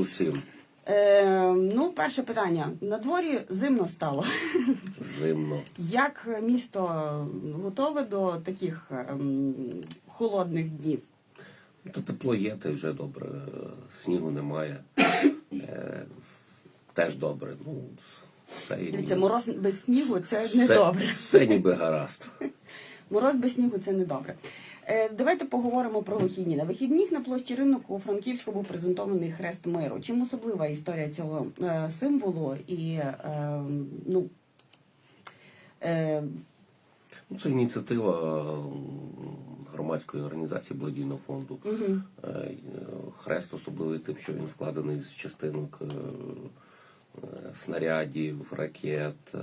всім. Е, ну, перше питання. На дворі зимно стало. Зимно. Як місто готове до таких ем, холодних днів? Та тепло є, та й вже добре. Снігу немає. Е, теж добре. Ну, все, Дивіться, мороз без снігу це все- не добре. Все ніби гаразд. Мороз без снігу це не добре. Давайте поговоримо про вихідні. На вихідних на площі ринок у Франківську був презентований хрест миру. Чим особлива історія цього е, символу? І е, ну, е, Ну, Це ініціатива громадської організації благодійного фонду. Е, Хрест особливий тим, що він складений з частинок е, е, снарядів, ракет, е,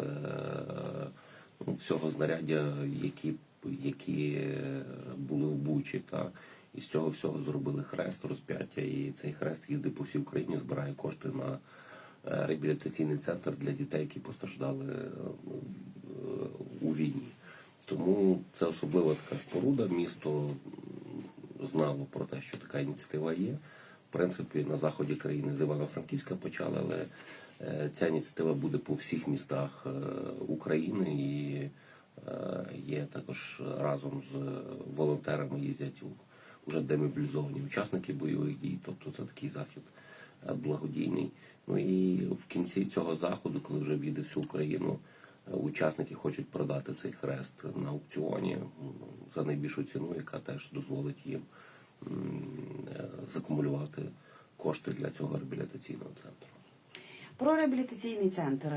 ну, всього знаряддя, які, які е, були в Бучі. Та, і з цього всього зробили хрест розп'яття. І цей хрест їздить по всій Україні, збирає кошти на е, реабілітаційний центр для дітей, які постраждали е, у війні. Тому це особлива така споруда. Місто знало про те, що така ініціатива є. В принципі, на заході країни з Івано-Франківська почали, але ця ініціатива буде по всіх містах України і є також разом з волонтерами їздять уже демобілізовані учасники бойових дій. Тобто це такий захід е, благодійний. Ну і в кінці цього заходу, коли вже в'їде всю Україну, е, учасники хочуть продати цей хрест на аукціоні за найбільшу ціну, яка теж дозволить їм е, закумулювати кошти для цього реабілітаційного центру. Про реабілітаційний центр.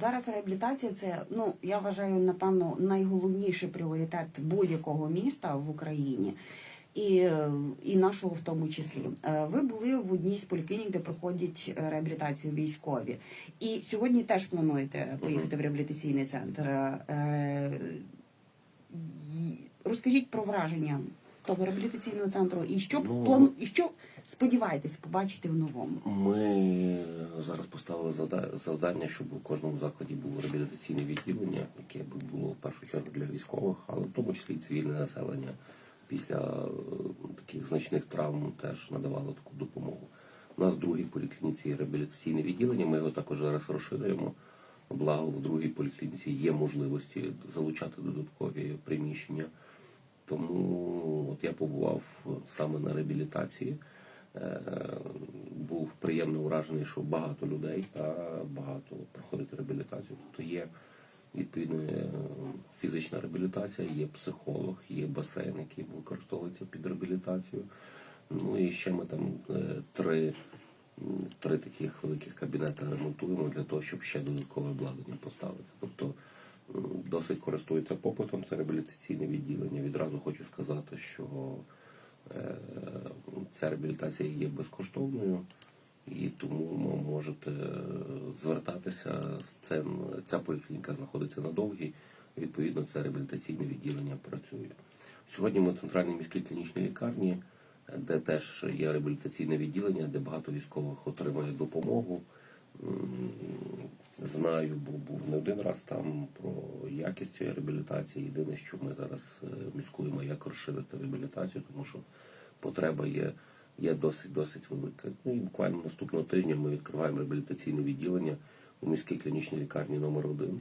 Зараз реабілітація це, ну я вважаю, напевно, найголовніший пріоритет будь-якого міста в Україні. І, і нашого в тому числі. Е, Ви були в одній з поліклінік, де проходять реабілітацію військові. І сьогодні теж плануєте поїхати в реабілітаційний центр. Е, Розкажіть про враження того реабілітаційного центру і що Ну, плану і що сподіваєтесь побачити в новому? Ми зараз поставили завдання, щоб у кожному закладі було реабілітаційне відділення, яке б було в першу чергу для військових, але в тому числі і цивільне населення після е, таких значних травм теж надавало таку допомогу. У нас в другій поліклініці є реабілітаційне відділення. Ми його також зараз розширюємо. Благо в другій поліклініці є можливості залучати додаткові приміщення. Тому от я побував саме на реабілітації. Е, Був приємно вражений, що багато людей та багато проходить реабілітацію. Тобто є відповідно е, фізична реабілітація, є психолог, є басейн, який використовується під реабілітацію. Ну і ще ми там е, три, три таких великих кабінети ремонтуємо для того, щоб ще додаткове обладнання поставити. Тобто досить користується попитом це реабілітаційне відділення. Відразу хочу сказати, що ця реабілітація є безкоштовною, і тому можете е, звертатися. Це, ця поліклініка знаходиться на довгій. Відповідно, це реабілітаційне відділення працює. Сьогодні ми в центральній міській клінічній лікарні, е, де теж є реабілітаційне відділення, де багато військових отримує допомогу. Знаю, бо був не один раз там про якість цієї реабілітації. Єдине, що ми зараз е, міскуємо, як розширити реабілітацію, тому що потреба є, є досить досить велика. Ну і буквально наступного тижня ми відкриваємо реабілітаційне відділення у міській клінічній лікарні номер 1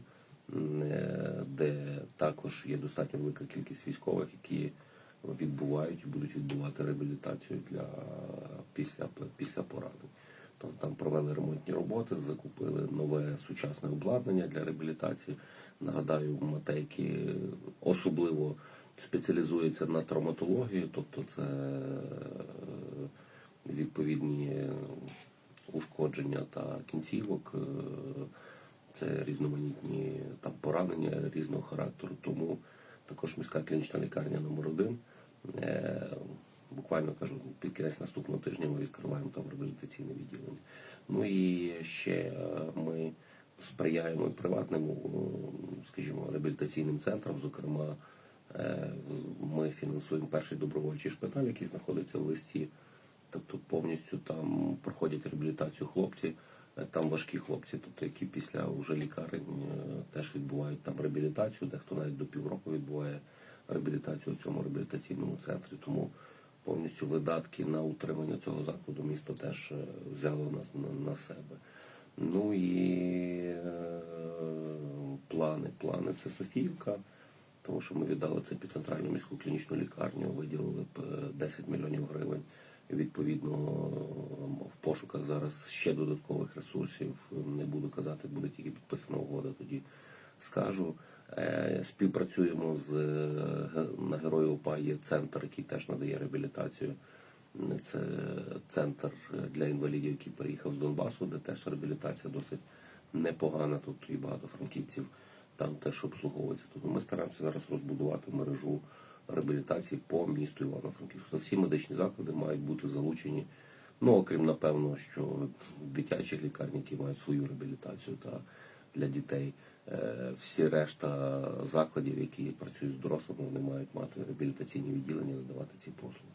де також є достатньо велика кількість військових, які відбувають і будуть відбувати реабілітацію для після, після поранень. Там провели ремонтні роботи, закупили нове сучасне обладнання для реабілітації. Нагадаю, матейки особливо спеціалізуються на травматології, тобто це е, відповідні ушкодження та кінцівок, е, це різноманітні там поранення різного характеру. Тому також міська клінічна лікарня номер 1 Е, Буквально кажу, під кінець наступного тижня ми відкриваємо там реабілітаційне відділення. Ну і ще е, ми сприяємо і приватним, е, скажімо, реабілітаційним центрам. Зокрема, е, ми фінансуємо перший добровольчий шпиталь, який знаходиться в листі. Тобто повністю там проходять реабілітацію хлопці. Там важкі хлопці, тобто які після вже лікарень теж відбувають там реабілітацію, дехто навіть до півроку відбуває реабілітацію в цьому реабілітаційному центрі. Тому повністю видатки на утримання цього закладу місто теж е, взяло на, на, себе. Ну і е, плани. Плани це Софіївка, тому що ми віддали це під центральну міську клінічну лікарню, виділили б е, 10 мільйонів гривень. Відповідно, в пошуках зараз ще додаткових ресурсів. Не буду казати, буде тільки підписана угода, тоді скажу. Е, Співпрацюємо з е, на Герою ОПА є центр, який теж надає реабілітацію. Це центр для інвалідів, який переїхав з Донбасу, де теж реабілітація досить непогана. Тут і багато франківців там теж обслуговується. Тобто ми стараємося зараз розбудувати мережу реабілітації по місту Івано-Франківську. Всі медичні заклади мають бути залучені. Ну, окрім напевно, що дитячі лікарні, які мають свою реабілітацію та для дітей. Е, Всі решта закладів, які працюють з дорослими, вони мають мати реабілітаційні відділення, надавати ці послуги.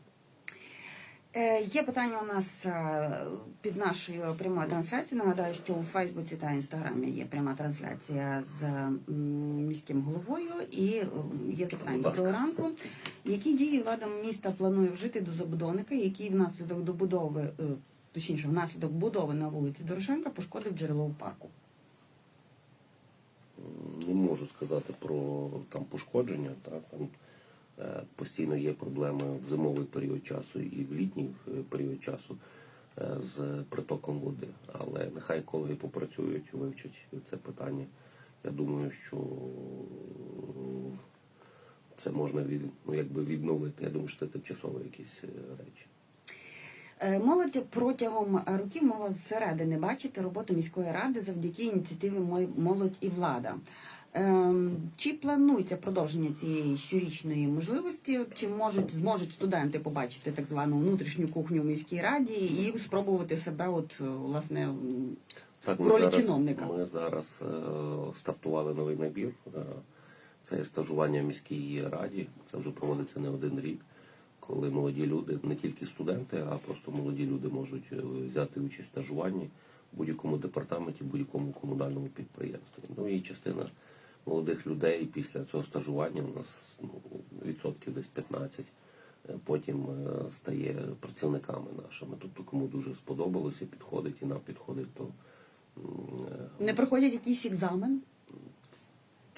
Е, Є питання у нас е, під нашою прямою трансляцією. Нагадаю, що у Фейсбуці та Інстаграмі є пряма трансляція з міським головою і є ласка. доброго ранку. Які дії влада міста планує вжити до забудовника, який внаслідок добудови, точніше, внаслідок будови на вулиці Дорошенка пошкодив джерело в парку? Не можу сказати про там пошкодження. Так там е, постійно є проблеми в зимовий період часу і в літній е, період часу е, з притоком води. Але нехай екологи попрацюють, вивчать це питання. Я думаю, що це можна від, ну, якби відновити. Я думаю, що це тимчасові якісь речі. Е, Молодь протягом років могла зсередини бачити роботу міської ради завдяки ініціативі Молодь і влада. Ем, Чи планується продовження цієї щорічної можливості? Чи можуть зможуть студенти побачити так звану внутрішню кухню в міській раді і спробувати себе, от власне, Так, ми ролі зараз, чиновника. Ми зараз е, стартували новий набір. Е, це стажування в міській раді. Це вже проводиться не один рік, коли молоді люди, не тільки студенти, а просто молоді люди можуть е, взяти участь в стажуванні в будь-якому департаменті, в будь-якому комунальному підприємстві. Ну і частина молодих людей після цього стажування у нас ну, відсотків десь 15 е, потім е, стає працівниками нашими. Тобто, кому дуже сподобалося, підходить і нам підходить, то не проходять якийсь екзамен?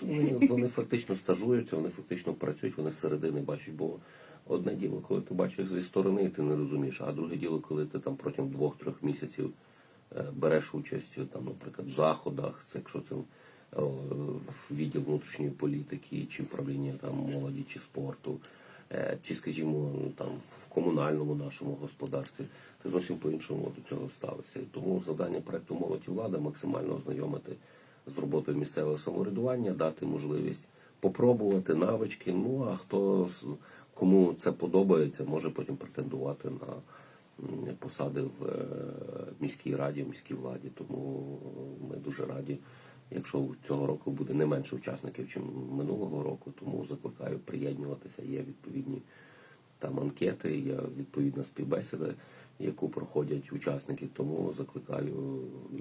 вони, вони фактично стажуються, вони фактично працюють, вони з середини бачать. Бо одне діло, коли ти бачиш зі сторони, і ти не розумієш, а друге діло, коли ти там протягом двох-трьох місяців е, береш участь там, наприклад, в заходах, це якщо це в відділ внутрішньої політики, чи управління там молоді чи спорту, е, чи, скажімо, там в комунальному нашому господарстві, ти зовсім по-іншому до цього ставишся. Тому завдання проекту молодь і влада максимально ознайомити з роботою місцевого самоврядування, дати можливість попробувати навички. Ну а хто кому це подобається, може потім претендувати на посади в е, міській раді, в міській владі. Тому ми дуже раді, якщо цього року буде не менше учасників, ніж минулого року. Тому закликаю приєднуватися. Є відповідні там анкети, є відповідна співбесіда, яку проходять учасники. Тому закликаю е,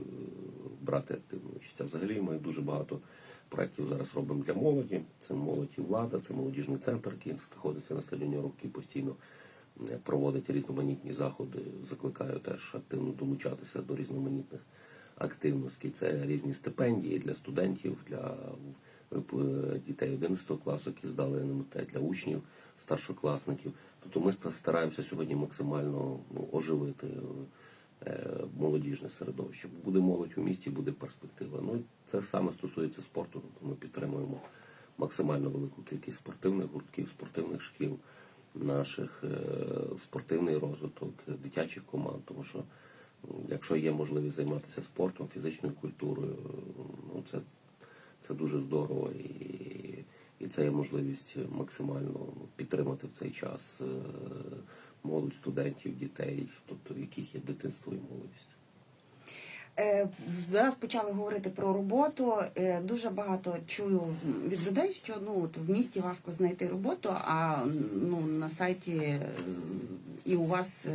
брати активну участь. А взагалі ми дуже багато проєктів зараз робимо для молоді. Це молодь і влада, це молодіжний центр, який знаходиться на стадіоні Рубки, постійно е, проводить різноманітні заходи. Закликаю теж активно долучатися до різноманітних активностей. Це різні стипендії для студентів, для е, дітей 11 класу, які здали НМТ, для учнів, старшокласників. Тобто ми стараємося сьогодні максимально ну, оживити е, молодіжне середовище. Буде молодь у місті, буде перспектива. Ну це саме стосується спорту. Ми підтримуємо максимально велику кількість спортивних гуртків, спортивних шкіл, наших е, спортивний розвиток, е, дитячих команд. Тому що якщо є можливість займатися спортом, фізичною культурою, ну це, це дуже здорово і, і це є можливість максимально підтримати в цей час е, молодь студентів, дітей, тобто в яких є дитинство і молодість. Е, Зараз почали говорити про роботу. Е, Дуже багато чую від людей, що ну от в місті важко знайти роботу, а ну на сайті і у вас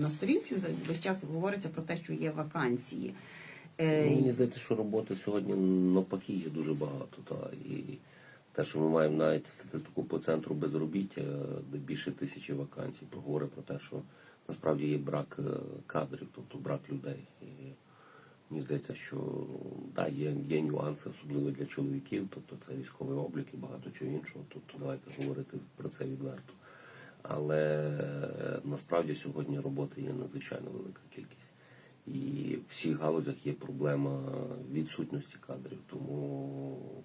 на сторінці весь час говориться про те, що є вакансії. Ну, Мені здається, що роботи сьогодні навпаки є дуже багато. Та, і Те, що ми маємо навіть статистику по центру безробіття, де більше тисячі вакансій, проговорить про те, що насправді є брак е, кадрів, тобто брак людей. І мені здається, що да, є, є нюанси, особливо для чоловіків, тобто це військовий облік і багато чого іншого. Тобто давайте говорити про це відверто. Але е, насправді сьогодні роботи є надзвичайно велика кількість. І в всіх галузях є проблема відсутності кадрів. Тому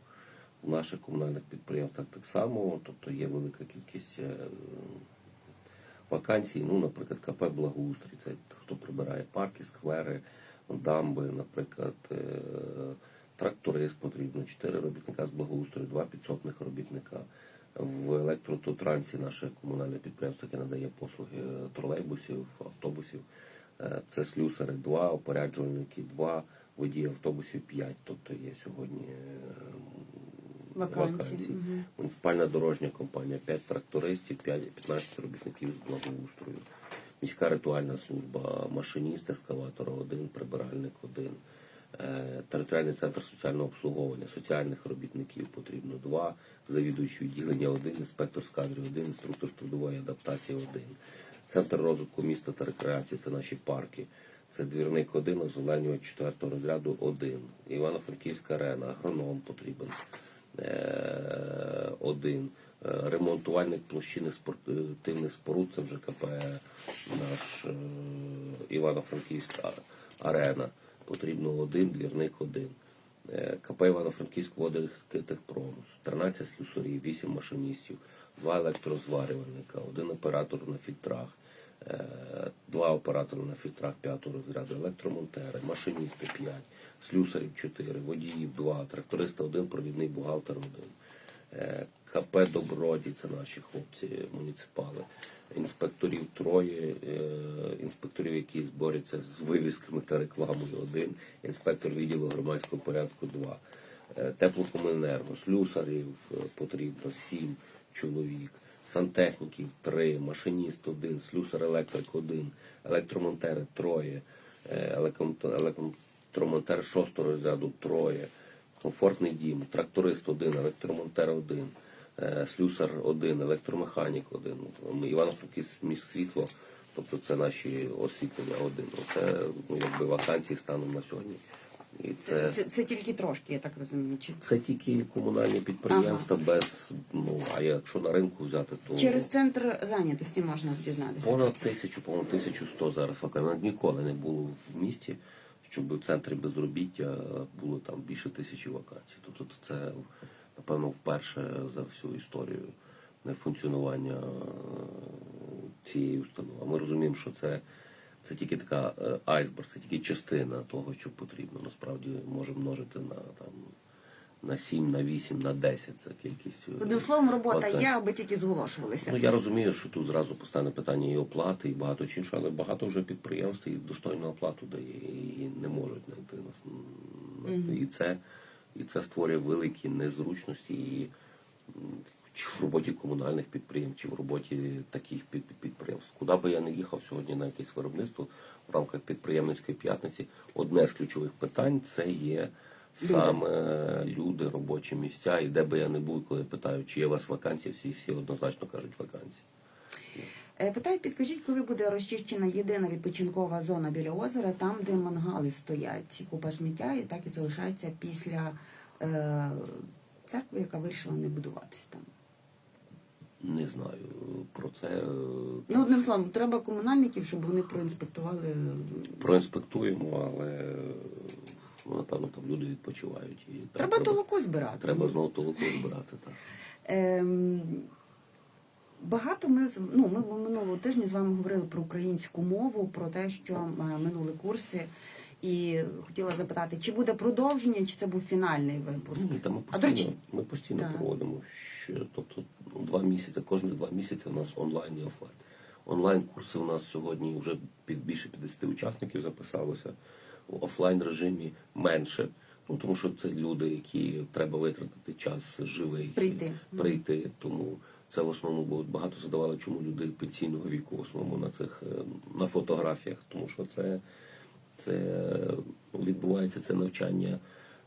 в наших комунальних підприємствах так само, тобто є велика кількість е, вакансій. Ну, наприклад, КП Благоустрій, це хто прибирає парки, сквери, дамби, наприклад, е, тракторист потрібно, 4 робітника з благоустрою, 2 підсобних робітника. В електрототрансі наше комунальне підприємство, яке надає послуги е, тролейбусів, автобусів. Це слюсари 2, опоряджувальники 2, водії автобусів 5. Тобто є сьогодні е, Вакансії, мгм. Муніципальна дорожня компанія 5 трактористів, 5, 15 робітників з благоустрою. Міська ритуальна служба, машиніст ескаватора 1, прибиральник 1. Е, Територіальний центр соціального обслуговування, соціальних робітників потрібно 2, завідуючий відділення 1, інспектор з кадрів 1, інструктор з трудової адаптації 1. Центр розвитку міста та рекреації це наші парки. Це двірник 1, озеленювач 4 розряду 1. Івано-Франківська арена, агроном потрібен е, один. Е, Ремонтувальник площини спортивних споруд, це вже КП наш е, Івано-Франківська арена. Потрібно один, двірник один. Е, КП Івано-Франківськ води Техпрому, 13 слюсарів, 8 машиністів, 2 електрозварювальника, один оператор на фільтрах, е, два оператори на фільтрах 5 розряду, електромонтери, машиністи 5, слюсарів 4, водіїв 2, тракториста 1, провідний бухгалтер 1. Е, КП Доброді, це наші хлопці муніципали, інспекторів троє, е, інспекторів, які борються з вивісками та рекламою один, інспектор відділу громадського порядку два, Е, теплокомуненерго, слюсарів потрібно сім чоловік, сантехніків три, машиніст один, слюсар електрик один, електромонтери троє, е, електромонтер шостого розряду троє. Комфортний дім, тракторист один, електромонтер один, е, слюсар один, електромеханік один, Івано-Франківськ світло, тобто це наші освітлення один. Це ну, якби вакансії станом на сьогодні. І це, Це, це тільки трошки, я так розумію. Чи це тільки комунальні підприємства без, ну, а якщо на ринку взяти, то через центр зайнятості можна дізнатися? понад тисячу, по-моєму, 1100 зараз вакансій. Ніколи не було в місті, щоб в центрі безробіття було там більше тисячі вакансій. Тобто це, напевно, вперше за всю історію не функціонування е, цієї установи. Ми розуміємо, що це, це тільки така е, айсберг, це тільки частина того, що потрібно. Насправді може множити на там. На 7, на 8, на 10 це кількість. е, Одним словом, робота вакансій. є, аби тільки зголошувалися. Ну я розумію, що тут зразу постане питання і оплати, і багато чи іншого, але багато вже підприємств і достойну оплату дає і не можуть знайти нас. М, І це і це створює великі незручності і чи в роботі комунальних підприємств, чи в роботі таких під, підприємств. Куди би я не їхав сьогодні на якесь виробництво в рамках підприємницької п'ятниці, одне з ключових питань це є саме люди, робочі місця, і де би я не був, коли питаю, чи є у вас вакансії, всі, всі однозначно кажуть вакансії. Е, Питають, підкажіть, коли буде розчищена єдина відпочинкова зона біля озера, там, де мангали стоять, купа сміття, і так і залишається після е, церкви, яка вирішила не будуватись там. Не знаю про це. е, Ну, одним словом, треба комунальників, щоб вони проінспектували. Проінспектуємо, але ну, напевно там люди відпочивають. І так, Треба толоку збирати. Треба знову толоку збирати. Так. Ем, Багато ми ну, ми минулого тижня з вами говорили про українську мову, про те, що е, минули курси, і хотіла запитати, чи буде продовження, чи це був фінальний випуск. Ні, та ми А до речі, постійно, ми постійно Так. проводимо, що, тобто два місяці, кожні два місяці у нас онлайн і офлайн. Онлайн курси у нас сьогодні вже під більше 50 учасників записалося. В офлайн режимі менше. Ну тому що це люди, які треба витратити час живий Прийти. прийти. Тому це в основному бо багато задавали, чому люди пенсійного віку в основному на цих е, на фотографіях, тому що це, це е, відбувається це навчання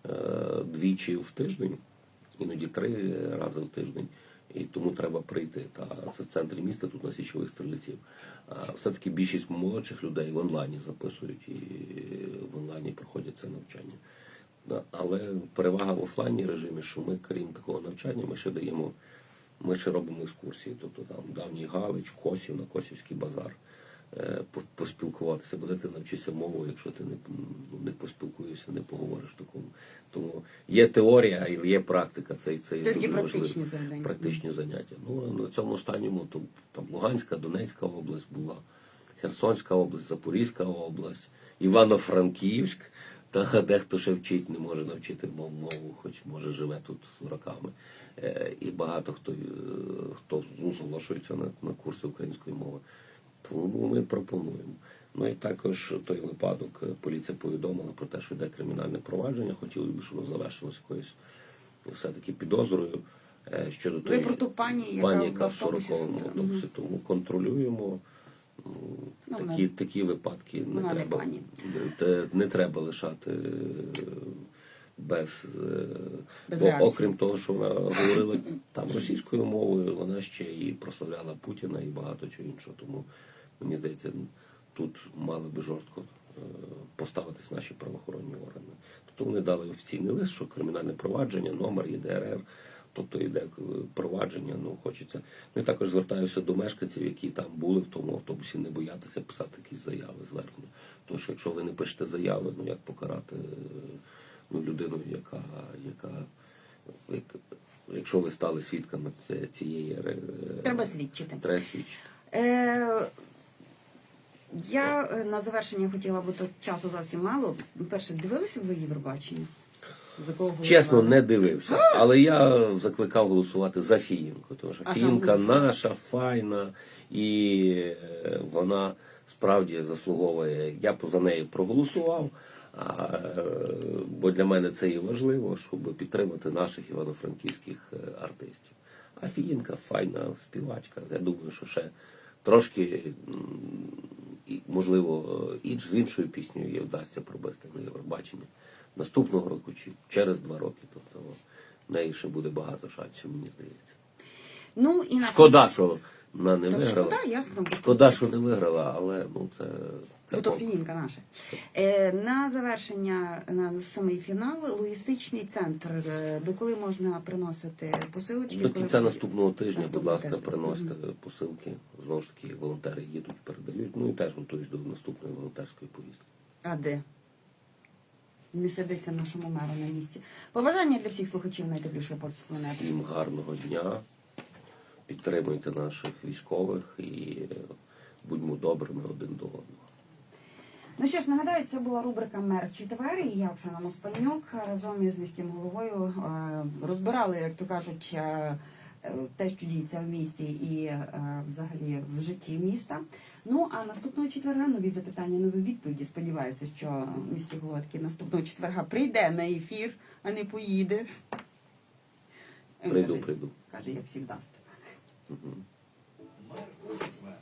е, двічі в тиждень. іноді три рази в тиждень. І тому треба прийти. Та це в центрі міста, тут на січових стрільців. Все-таки більшість молодших людей в онлайні записують і в онлайні проходять це навчання. Але перевага в офлайні режимі, що ми, крім такого навчання, ми ще даємо, ми ще робимо екскурсії. Тобто там давній Галич, Косів на Косівський базар. Е, по- Поспілкуватися, бо де ти навчишся мову, якщо ти не, не поспілкуєшся, не поговориш такому. Тому є теорія і є практика. Це, це є дуже практичні важливо. Практичні заняття. Ну на цьому останньому то, там Луганська, Донецька область була, Херсонська область, Запорізька область, Івано-Франківськ. Та дехто ще вчить, не може навчити мов мову, хоч може живе тут роками. Е, і багато хто, е, хто ну, зголошується на, на курси української мови. Тому ми пропонуємо. Ну і також той випадок е, поліція повідомила про те, що йде кримінальне провадження. Хотіли б, щоб воно завершилось якоюсь все-таки підозрою е, щодо Ви про ту пані, яка пані, яка в 40-му автобусі. Тому контролюємо. Ну, Ну, такі, вона- такі випадки не вона не треба, пані. Не треба лишати е, без, е, Без бо окрім того, що вона говорила там російською мовою, вона ще і прославляла Путіна і багато чого іншого. Тому мені здається, тут мали би жорстко е, поставитись наші правоохоронні органи. Тобто вони дали офіційний лист, що кримінальне провадження, номер ЄДРР, тобто йде е, провадження, ну хочеться. Ну і також звертаюся до мешканців, які там були в тому автобусі, не боятися писати якісь заяви, звернення. Тому що якщо ви не пишете заяви, ну як покарати ну, людину, яка, яка як- якщо ви стали свідками цієї е, Треба свідчити. треба свідчити. Е, я е, на завершення хотіла, бо тут часу зовсім мало. Перше, дивилися ви Євробачення? За кого? Чесно, не дивився, але я закликав голосувати за Фіїнку, тому що А Фіїнка наша, файна, і е, вона справді заслуговує. Я за неї проголосував, а, бо для мене це і важливо, щоб підтримати наших івано-франківських е, артистів. А Фіїнка файна співачка. Я думаю, що ще трошки, можливо, е, і з іншою піснею їй вдасться пробити на Євробачення наступного року чи через два роки. Тобто в неї ще буде багато шансів, мені здається. Ну, і на Шкода, що вона не виграла. шкода, ясно. Шкода, що не виграла, але ну це, це пок- наша. Е, на завершення на самий фінал логістичний центр. Е, До коли можна приносити посилочки? До кінця буде? наступного тижня, будь ласка, тижня. приносите посилки. Знову ж таки, волонтери їдуть, передають. Ну і теж готуюсь до наступної волонтерської поїздки. А де? Не сидиться нашому меру на місці. Побажання для всіх слухачів найтеплішої неба. Всім гарного дня. Підтримуйте наших військових і е, будьмо добрими один до одного. Ну що ж, нагадаю, це була рубрика Мер четвер, і я Оксана Моспанюк разом із міським головою е, розбирали, як то кажуть, е, те, що діється в місті і взагалі в житті міста. Ну а наступного четверга нові запитання, нові відповіді. Сподіваюся, що міський голова таки наступного четверга прийде на ефір, а не поїде. Прийду, каже- прийду. Каже, як завжди. Мгм. Мер у четвер.